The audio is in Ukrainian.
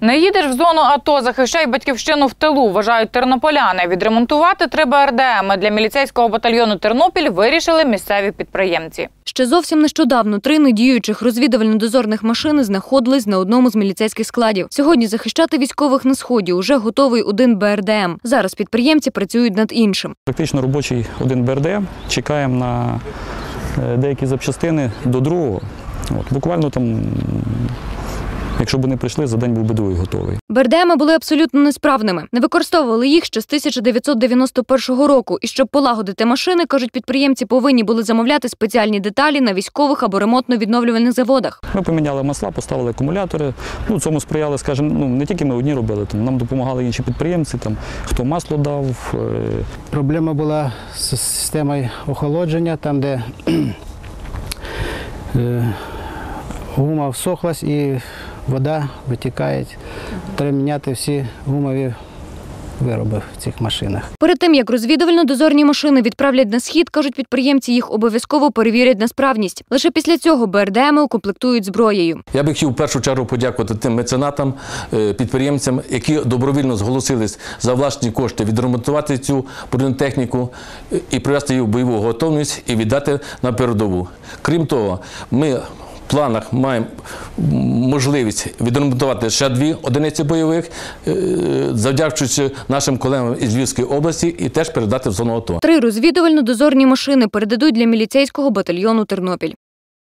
Не їдеш в зону АТО, захищай батьківщину в тилу, вважають тернополяни. Відремонтувати треба РДМ. Для міліцейського батальйону Тернопіль вирішили місцеві підприємці. Ще зовсім нещодавно три недіючих розвідувально-дозорних машини знаходились на одному з міліцейських складів. Сьогодні захищати військових на сході уже готовий один БРДМ. Зараз підприємці працюють над іншим. Практично робочий один БРД. Чекаємо на е, деякі запчастини до другого. От, буквально там, якщо б вони прийшли, за день був би другий готовий. БРДМи були абсолютно несправними. Не використовували їх ще з 1991 року. І щоб полагодити машини, кажуть підприємці, повинні були замовляти спеціальні деталі на військових або ремонтно-відновлювальних заводах. Ми поміняли масла, поставили акумулятори. Ну, цьому сприяли, скажімо, ну, не тільки ми одні робили, там, нам допомагали інші підприємці, там, хто масло дав. е, Проблема була з системою охолодження, там, де е, гума всохлась і вода витікає. Треба міняти всі гумові вироби в цих машинах. Перед тим як розвідувально-дозорні машини відправлять на схід, кажуть підприємці, їх обов'язково перевірять на справність. Лише після цього БРДМи укомплектують зброєю. Я би хотів в першу чергу подякувати тим меценатам, е, підприємцям, які добровільно зголосились за власні кошти відремонтувати цю бронетехніку е, і привести її в бойову готовність і віддати на передову. Крім того, ми планах маємо можливість відремонтувати ще дві одиниці бойових, е, завдячуючи нашим колегам із Львівської області, і теж передати в зону АТО. Три розвідувально-дозорні машини передадуть для міліцейського батальйону Тернопіль.